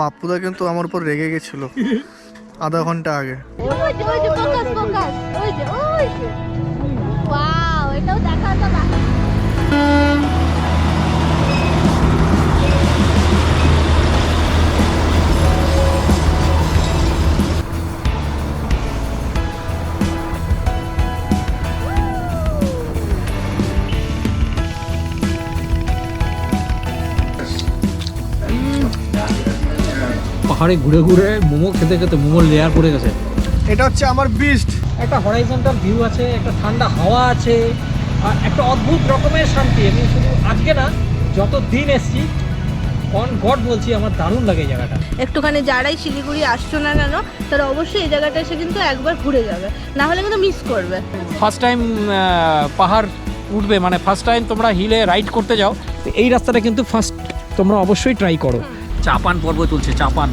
পাপ্পুদা কিন্তু আমার উপর রেগে গেছিল। আধা ঘণ্টা আগে। পাহাড়ে ঘুরে ঘুরে মোমো খেতে খেতে মোমোর লেয়ার পড়ে গেছে। এটা হচ্ছে আমার বিস্ট একটা হরাইজন্টাল ভিউ আছে একটা ঠান্ডা হাওয়া আছে আর একটা অদ্ভুত রকমের শান্তি। আমি শুধু আজকে না যত দিন এসছি অন গড বলছি আমার দারুণ লাগে এই জায়গাটা। একটুখানি যারাই শিলিগুড়ি আসছো না কেন তারা অবশ্যই এই জায়গাটা এসে কিন্তু একবার ঘুরে যাবে। না হলে কিন্তু মিস করবে। ফার্স্ট টাইম পাহাড় উঠবে মানে ফার্স্ট টাইম তোমরা হিলে রাইড করতে যাও তো এই রাস্তাটা কিন্তু ফার্স্ট তোমরা অবশ্যই ট্রাই করো। চাপান পর্ব চলছে চাপান।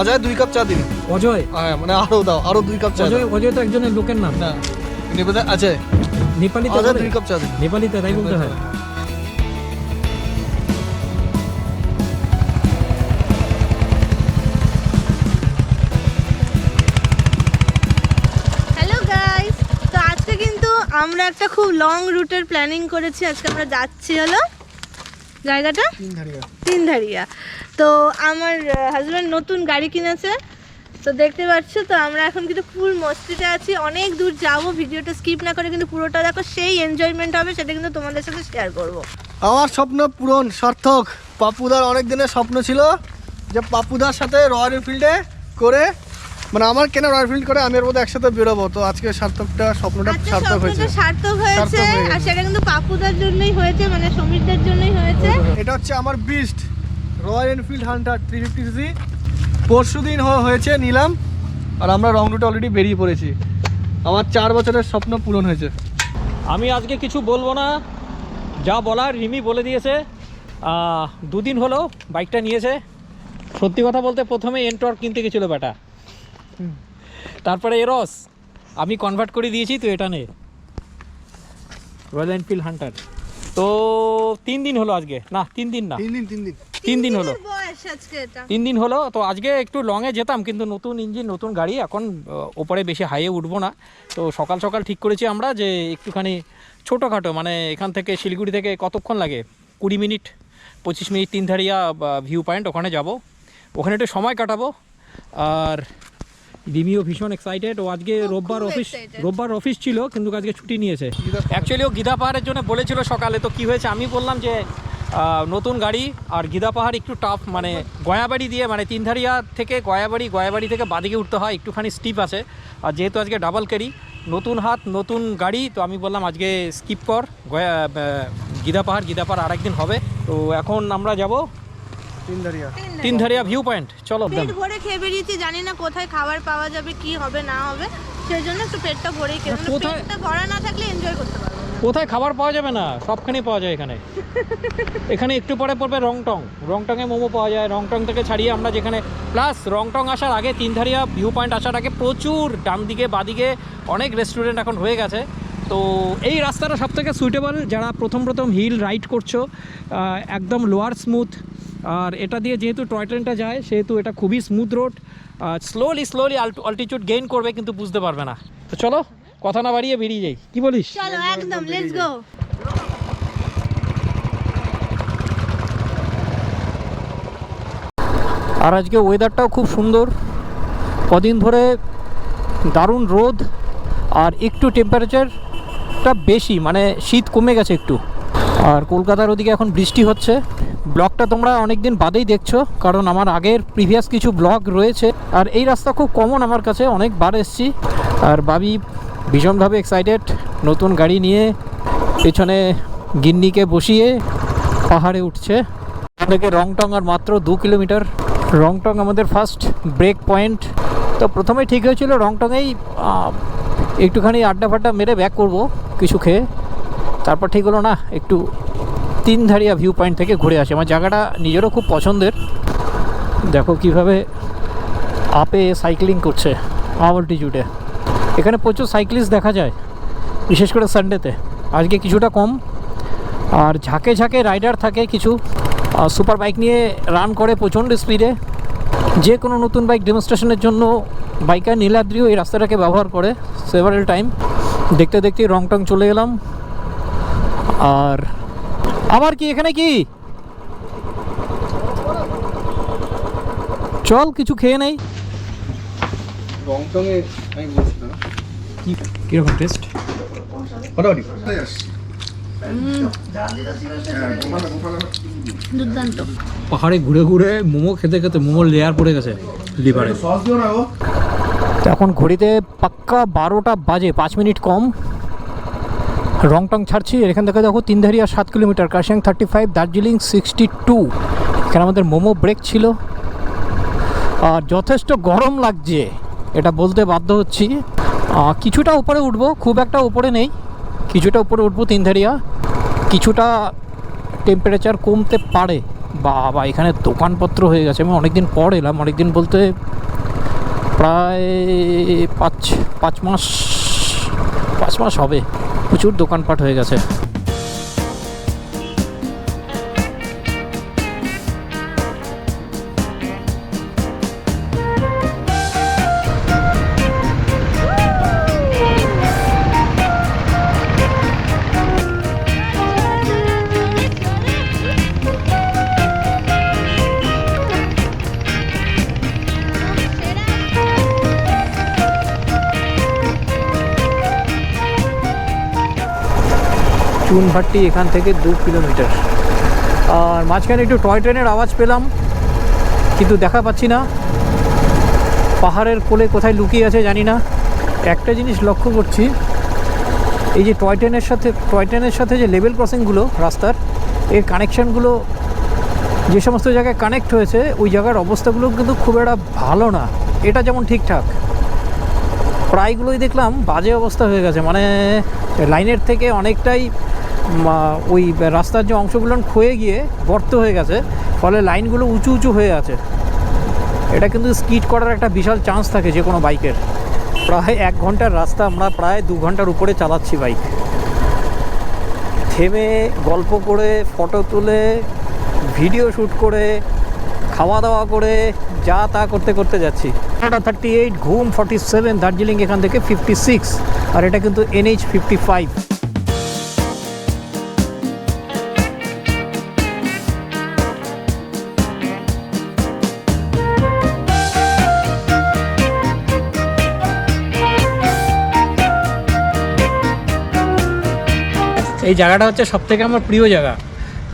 অজয় দুই কাপ চা দিন অজয়? হ্যাঁ মানে আরও দাও আরও দুই কাপ চা অজয় অজয় তো একজনের লোকের নাম। না নেবেদা আছে। নেপালিতে অজয় দুই কাপ চা দিন নেপালিতে তাই বলতে হয়। হ্যালো গাইস তো আজকে কিন্তু আমরা একটা খুব লং রুটের প্ল্যানিং করেছি। আজকে আমরা যাচ্ছি হলো জায়গাটা? তিন ধারিয়া তিনধারিয়া। তো আমার হাজব্যান্ড নতুন গাড়ি কিনেছে। তো দেখতে পাচ্ছ তো আমরা এখন কিন্তু ফুল মস্তিতে আছি। অনেক দূর যাব ভিডিওটা স্কিপ না করে কিন্তু পুরোটা দেখো সেই এনজয়মেন্ট হবে সেটা কিন্তু তোমাদের সাথে শেয়ার করব। আমার স্বপ্ন পূরণ সার্থক। পাপুদার অনেক দিনের স্বপ্ন ছিল যে পাপুদার সাথে রয়্যাল এনফিল্ডে করে মানে আমার কেন রয়্যাল এনফিল্ড করে আমি এর মধ্যে একসাথে বেরোবো। তো আজকে সার্থকটা স্বপ্নটা সার্থক হয়েছে। সার্থক হয়েছে হয়ে। আর সেটা কিন্তু পাপুদার জন্যই হয়েছে মানে সমীরদের জন্যই হয়েছে। এটা হচ্ছে আমার beast Royal Enfield Hunter three fifty CC পরশু দিন হয়েছে নিলাম, আর আমরা রং রুটে অলরেডি বেরিয়ে পড়েছি। আমার চার বছরের স্বপ্ন পূরণ হয়েছে। আমি আজকে কিছু বলব না। যা বলার রিমি বলে দিয়েছে। দুদিন হলো বাইকটা নিয়েছে। সত্যি কথা বলতে প্রথমে এন্টর কিনতে গেছিল বেটা তারপরে এরস আমি কনভার্ট করে দিয়েছি, তো এটা নে। রয়্যাল এনফিল্ড হান্টার তো তিন দিন হলো আজকে। না তিন দিন না। তিন দিন তিন দিন। তিন দিন হলো। তিন দিন হলো তো আজকে একটু লংয়ে যেতাম কিন্তু নতুন ইঞ্জিন নতুন গাড়ি এখন ওপরে বেশি হাইয়ে উঠবো না। তো সকাল সকাল ঠিক করেছি আমরা যে একটুখানি ছোটোখাটো মানে এখান থেকে শিলিগুড়ি থেকে কতক্ষণ লাগে? কুড়ি মিনিট পঁচিশ মিনিট তিনধারিয়া ভিউ পয়েন্ট ওখানে যাব। ওখানে একটু সময় কাটাবো। আর রিমিও ভীষণ এক্সাইটেড ও আজকে রোববার অফিস রোববার অফিস ছিল কিন্তু আজকে ছুটি নিয়েছে। অ্যাকচুয়ালি ও গিদা পাহাড়ের জন্য বলেছিল সকালে তো কি হয়েছে? আমি বললাম যে নতুন গাড়ি আর গিদা পাহাড় একটু টাফ মানে গয়াবাড়ি দিয়ে মানে তিনধারিয়া থেকে গয়াবাড়ি গয়াবাড়ি থেকে বাদিকে উঠতে হয় একটুখানি স্টিপ আছে। আর যেহেতু আজকে ডাবল ক্যারি নতুন হাত নতুন গাড়ি তো আমি বললাম আজকে স্কিপ কর। গয়া গিদা পাহাড় গিদা পাহাড় আরেকদিন হবে। তো এখন আমরা যাব তিন ধারিয়া তিনধারিয়া ভিউ পয়েন্ট চলো পেট ভরে খেয়ে বেরিয়েছি জানি না কোথায় খাবার পাওয়া যাবে কি হবে না হবে। সেই জন্য একটু পেটটা ভরেই খেয়ে কোথায়- পেটটা ভরা না থাকলে এনজয় করতে পারব কোথায় খাবার পাওয়া যাবে না? সবখানেই পাওয়া যায় এখানে। এখানে একটু পরে পড়বে রংটং। রংটংয়ে মোমো পাওয়া যায়। রংটং থেকে ছাড়িয়ে আমরা যেখানে প্লাস রংটং আসার আগে তিনধারিয়া ভিউ পয়েন্ট আসার আগে প্রচুর ডান দিকে বাদিকে অনেক রেস্টুরেন্ট এখন হয়ে গেছে। তো এই রাস্তাটা সব থেকে সুইটেবল যারা প্রথম প্রথম হিল রাইড করছ একদম লোয়ার স্মুথ আর এটা দিয়ে যেহেতু টয় ট্রেনটা যায় সেহেতু এটা খুবই smooth road slowly slowly altitude gain করবে কিন্তু বুঝতে পারবে না। তো চলো কথা না বাড়িয়ে বেরিয়ে যাই। কি বলিস? চলো একদম লেটস গো আর আজকে ওয়েদারটাও খুব সুন্দর। কদিন ধরে দারুণ রোদ আর একটু টেম্পারেচারটা বেশি মানে শীত কমে গেছে একটু। আর কলকাতার ওদিকে এখন বৃষ্টি হচ্ছে। ব্লগটা তোমরা অনেক দিন বাদেই দেখছ, কারণ আমার আগের প্রিভিয়াস কিছু ব্লগ রয়েছে। আর এই রাস্তা খুব কমন আমার কাছে, অনেকবার এসছি। আর বাবি ভীষণভাবে এক্সাইটেড নতুন গাড়ি নিয়ে পেছনে গিন্নিকে বসিয়ে পাহাড়ে উঠছে। থেকে রংটং আর মাত্র দু কিলোমিটার। রংটং আমাদের ফার্স্ট ব্রেক পয়েন্ট তো প্রথমে ঠিক হয়েছিল রংটংয়েই একটুখানি আড্ডা ফাড্ডা মেরে ব্যাক করব কিছু খেয়ে। তারপর ঠিক হলো না, একটু তিনধারিয়া ভিউ পয়েন্ট থেকে ঘুরে আসে। আমার জায়গাটা নিজেরও খুব পছন্দের। দেখো কীভাবে আপে সাইক্লিং করছে অল্টিটিউডে এখানে প্রচুর সাইক্লিস্ট দেখা যায়, বিশেষ করে সানডেতে আজকে কিছুটা কম। আর ঝাঁকে ঝাঁকে রাইডার থাকে কিছু। সুপার বাইক নিয়ে রান করে প্রচণ্ড স্পিডে যে কোনো নতুন বাইক ডেমনস্ট্রেশনের জন্য বাইকার নীলাদ্রিও এই রাস্তাটাকে ব্যবহার করে সেভারেল টাইম দেখতে দেখতে রং টং চলে গেলাম আর আবার কি এখানে কি? চল কিছু খেয়ে নেই। কীরকম টেস্ট মোটামুটি পাহাড়ে ঘুরে ঘুরে মোমো খেতে খেতে মোমোর লেয়ার পড়ে গেছে। লিভারে এখন ঘড়িতে পাক্কা বারোটা বাজে, পাঁচ মিনিট কম। রং টং ছাড়ছি, এখান থেকে দেখো তিনধারিয়া সাত kilometre, Kurseong thirty five Darjeeling sixty two এখানে আমাদের মোমো ব্রেক ছিল। আর যথেষ্ট গরম লাগছে, এটা বলতে বাধ্য হচ্ছি। কিছুটা উপরে উঠবো, খুব একটা উপরে নেই। কিছুটা উপরে উঠবো তিনধারিয়া। কিছুটা টেম্পারেচার কমতে পারে। বাবা, এখানে দোকানপত্র হয়ে গেছে, আমি অনেকদিন পর এলাম, অনেকদিন বলতে প্রায় পাঁচ পাঁচ মাস পাঁচ মাস হবে। প্রচুর দোকানপাট হয়ে গেছে। চুনভাট্টি এখান থেকে দু কিলোমিটার। আর মাঝখানে একটু টয় ট্রেনের আওয়াজ পেলাম, কিন্তু দেখা পাচ্ছি না। পাহাড়ের কোলে কোথায় লুকিয়ে আছে জানি না। একটা জিনিস লক্ষ্য করছি, এই যে টয় ট্রেনের সাথে, টয় ট্রেনের সাথে যে লেভেল ক্রসিংগুলো রাস্তার, এর কানেকশানগুলো, যে সমস্ত জায়গায় কানেক্ট হয়েছে, ওই জায়গার অবস্থাগুলো কিন্তু খুব একটা ভালো না। এটা যেমন ঠিকঠাক। প্রায়গুলোই দেখলাম বাজে অবস্থা হয়ে গেছে। মানে লাইনের থেকে অনেকটাই ওই রাস্তার যে অংশগুলো ক্ষয়ে গিয়ে গর্ত হয়ে গেছে, ফলে লাইনগুলো উঁচু উঁচু হয়ে আছে। এটা কিন্তু স্কিড করার একটা বিশাল চান্স থাকে যে কোনো বাইকের। প্রায় এক ঘণ্টার রাস্তা আমরা প্রায় দু ঘণ্টার উপরে চালাচ্ছি বাইক। থেমে গল্প করে, ফটো তুলে, ভিডিও শ্যুট করে, খাওয়া দাওয়া করে, যা তা করতে করতে যাচ্ছি। এটা thirty eight Ghum forty seven Darjeeling এখান থেকে ফিফটি সিক্স আর এটা কিন্তু এনএইচ ফিফটি ফাইভ এই জায়গাটা হচ্ছে সব থেকে আমার প্রিয় জায়গা।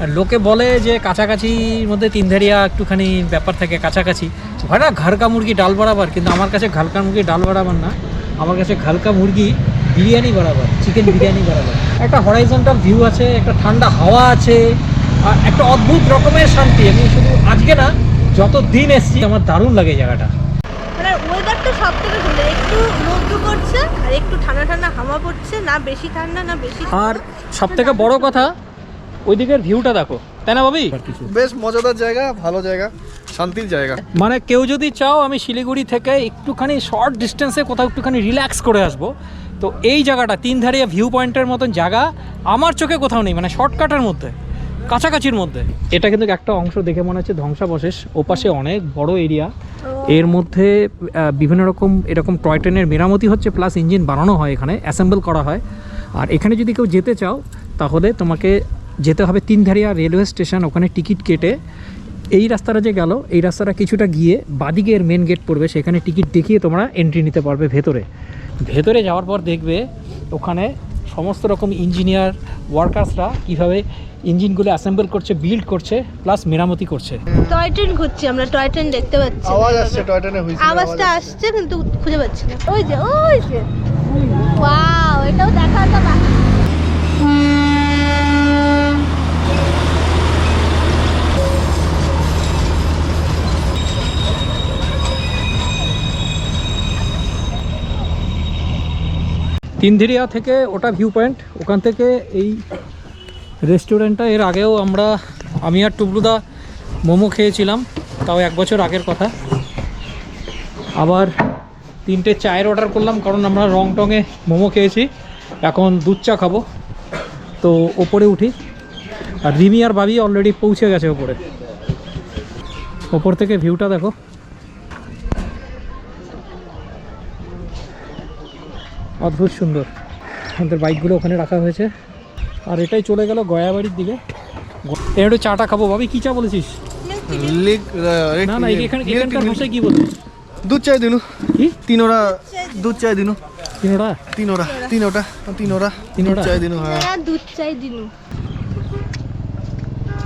আর লোকে বলে যে কাছাকাছির মধ্যে তিনধারিয়া একটুখানি ব্যাপার থাকে, কাছাকাছি। ভাড়া ঘালকা মুরগি ডাল বরাবর, কিন্তু আমার কাছে ঘালকা মুরগি ডাল বরাবর না। আমার কাছে ঘালকা মুরগি বিরিয়ানি বরাবর, চিকেন বিরিয়ানি বরাবর। একটা হরাইজন্টাল ভিউ আছে, একটা ঠান্ডা হাওয়া আছে, আর একটা অদ্ভুত রকমের শান্তি। আমি শুধু আজকে না যত দিন এসছি, আমার দারুণ লাগে জায়গাটা। মানে ওয়েদারটা সব থেকে একটু রোদ্দু করছে আর একটু ঠান্ডা ঠান্ডা হাওয়া পড়ছে না বেশি ঠান্ডা না বেশি আর সব থেকে বড় কথা ওই দিকের ভিউটা দেখো। তাই না ভাবি? বেশ মজাদার জায়গা ভালো জায়গা শান্তির জায়গা। মানে কেউ যদি চাও আমি শিলিগুড়ি থেকে একটুখানি শর্ট ডিস্টেন্সে কোথাও একটুখানি রিল্যাক্স করে আসব তো এই জায়গাটা তিনধারিয়া ভিউ পয়েন্টের মতন জায়গা আমার চোখে কোথাও নেই মানে শর্টকাটের মধ্যে। কাছাকাছির মধ্যে। এটা কিন্তু একটা অংশ দেখে মনে হচ্ছে ধ্বংসাবশেষ। ওপাশে অনেক বড় এরিয়া। এর মধ্যে বিভিন্ন রকম এরকম টয় ট্রেনের মেরামতি হচ্ছে প্লাস ইঞ্জিন বানানো হয় এখানে অ্যাসেম্বল করা হয়। আর এখানে যদি কেউ যেতে চাও তাহলে তোমাকে যেতে হবে তিনধারিয়া রেলওয়ে স্টেশন ওখানে টিকিট কেটে। এই রাস্তাটা যে গেল এই রাস্তাটা কিছুটা গিয়ে বাদিকে এর মেন গেট পড়বে সেখানে টিকিট দেখিয়ে তোমরা এন্ট্রি নিতে পারবে ভেতরে। ভেতরে যাওয়ার পর দেখবে ওখানে সমস্ত রকম ইঞ্জিনিয়ার ওয়ার্কার্সরা কীভাবে ইঞ্জিনগুলো অ্যাসেম্বল করছে বিল্ড করছে প্লাস মেরামতি করছে। টয় ট্রেন ঘুরছি আমরা টয় ট্রেন দেখতে পাচ্ছি। আওয়াজ আসছে টয় ট্রেনে হইছে আওয়াজটা আসছে? কিন্তু খুঁজে পাচ্ছি না। ওই যে ওই যে। ওয়াও এটাও দেখা তো বাকি তিনধিরিয়া থেকে ওটা ভিউ পয়েন্ট ওখান থেকে এই রেস্টুরেন্টটা এর আগেও আমরা, আমি আর টুবলুদা মোমো খেয়েছিলাম, তাও এক বছর আগের কথা। আবার তিনটে চায়ের অর্ডার করলাম, কারণ আমরা রং টঙে মোমো খেয়েছি। এখন দুধ চা খাব। তো ওপরে উঠি। আর রিমি আর বাবি অলরেডি পৌঁছে গেছে ওপরে। ওপর থেকে ভিউটা দেখো। অদ্ভুত সুন্দর। আমাদের বাইকগুলো ওখানে রাখা হয়েছে। আর এটাই চলে গেল গয়াবাড়ির দিকে। একটু চাটা খাব ভাবি কি চা বলেছিস? লিক না না এখানে এখানকার ভাষায় কি বলছিস দুধ চাই দিনু। কি? তিনোরা দুধ চাই দিনু। তিনোটা তিনোরা তিনোটা তিনোরা। তিনোটা? দুধ চাই দিনু হ্যাঁ। হ্যাঁ দুধ চাই দিনু।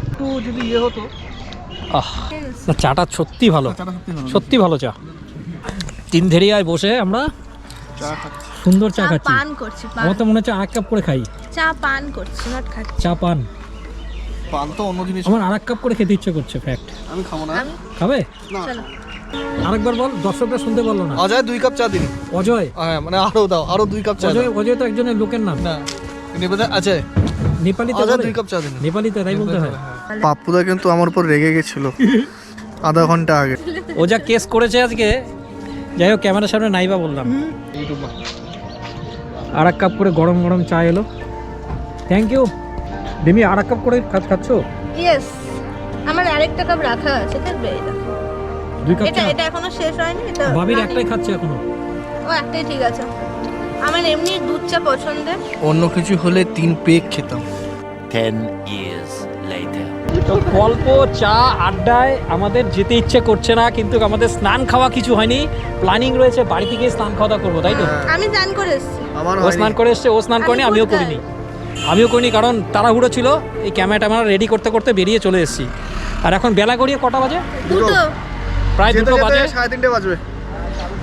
একটু যদি ইয়ে হতো। আহ না চাটা সত্যি ভালো। চাটা সত্যি ভালো। সত্যি ভালো চা। তিন ধেরিয়ায় বসে আমরা চা খাচ্ছি। সুন্দর চা চা খাচ্ছি। পান করছি পান। আমার তো মনে হচ্ছে আর এক কাপ করে খাই। চা পান করছি নট খাচ্ছি। চা পান। পান তো অন্য জিনিস। আমার আর এক কাপ করে খেতে ইচ্ছে করছে ফ্যাক্ট আমি খাব না। খাবে? না। চলো। আরেকবার বল দর্শকরা শুনতে পারল না। অজয় দুই কাপ চা দিন। অজয়? হ্যাঁ মানে আরও দাও আরও দুই কাপ চা অজয় অজয় তো একজনের লোকের নাম। না। নেবে আছে। নেপালিতে অজয় দুই কাপ চা দিন। নেপালিতে তাই বলতে হয়। পাপ্পুদা কিন্তু আমার উপর রেগে গেছিল। আধা ঘণ্টা আগে। ও যা কেস করেছে আজকে যাই হোক ক্যামেরার সামনে নাইবা বললাম। আর এক কাপ করে গরম গরম চা এলো। থ্যাংক ইউ ডিমি আর এক কাপ করে খা- খাচ্ছ? ইয়েস আমার আরেকটা কাপ রাখা আছে দেখবে এটা। দুই কাপ এটা এটা এখনও শেষ হয়নি এটা বাবির running। একটাই খাচ্ছে এখনও। ও একটাই ঠিক আছে। আমার এমনি দুধ চা পছন্দের। অন্য কিছু হলে তিন পেক খেতাম। 10 years later. তো গল্প চা আড্ডায় আমাদের যেতে ইচ্ছে করছে না কিন্তু আমাদের স্নান খাওয়া কিছু হয়নি। প্ল্যানিং রয়েছে বাড়ি থেকে স্নান খাওয়া দাওয়া করব তাই তো? আমি জান করে এসেছি। আমার ও স্নান করে এসছে ও স্নান করেনি আমিও করিনি। আমিও করিনি কারণ তাড়াহুড়ো ছিল এই ক্যামেরা ট্যামেরা রেডি করতে করতে বেরিয়ে চলে এসেছি। আর এখন বেলা গড়িয়ে কটা বাজে? প্রায় দুটো বাজে। সাড়ে তিনটে বাজবে।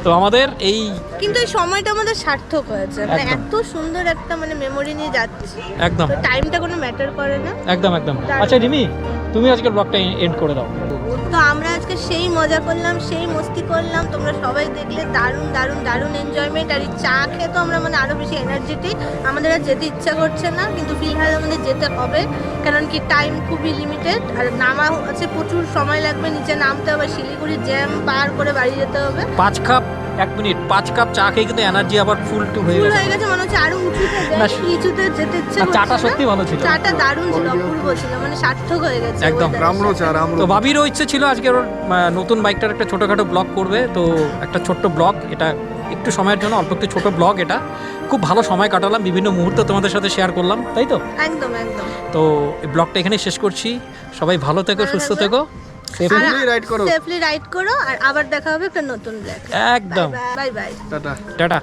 তো আমাদের এই কিন্তু এই সময়টা আমাদের সার্থক হয়েছে মানে এত সুন্দর একটা মানে মেমোরি নিয়ে যাচ্ছি। একদম। টাইমটা কোনো ম্যাটার করে না। একদম একদম। আচ্ছা রিমি তুমি আজকে ব্লগটা এন্ড করে দাও। তো আমরা আজকে সেই মজা করলাম, সেই মস্তি করলাম। তোমরা সবাই দেখলে দারুণ দারুণ দারুণ এনজয়মেন্ট আর এই চা খেয়ে তো আমরা মানে আরও বেশি এনার্জেটিক আমাদের আর যেতে ইচ্ছা করছে না, কিন্তু ফিলহাল আমাদের যেতে হবে। কারণ কি টাইম খুবই লিমিটেড আর নামা হচ্ছে প্রচুর সময় লাগবে, নিচে নামতে হবে, শিলিগুড়ি জ্যাম পার করে বাড়ি যেতে হবে। পাঁচ কাপ এক মিনিট পাঁচ কাপ চা খেয়ে কিন্তু এনার্জি আবার ফুল টু হয়ে গেছে। হয়ে গেছে মনে হচ্ছে আরও উঁচুতে না, নিচুতে যেতে ইচ্ছে চাটা সত্যি ভালো ছিল। চাটা দারুণ ছিল অপূর্ব ছিল মানে সার্থক হয়ে গেছে একদম, রামরো চা সাথে। রামরো তো বাবিরও ইচ্ছে ছিল আজকে ওর নতুন বাইকটার একটা ছোটখাটো ব্লগ করবে। তো একটা ছোট্ট ব্লগ এটা একটু সময়ের জন্য অল্প একটু ছোট ব্লগ এটা। খুব ভালো সময় কাটালাম বিভিন্ন মুহূর্ত তোমাদের সাথে শেয়ার করলাম তাই তো? একদম একদম। তো এই ব্লগটা এখানেই শেষ করছি। সবাই ভালো থেকো সুস্থ থেকো। Safely- Safely করো। সেফলি রাইড করো আর আবার দেখা হবে একটা নতুন ব্ল্যাক একদম। Bye bye tata tata.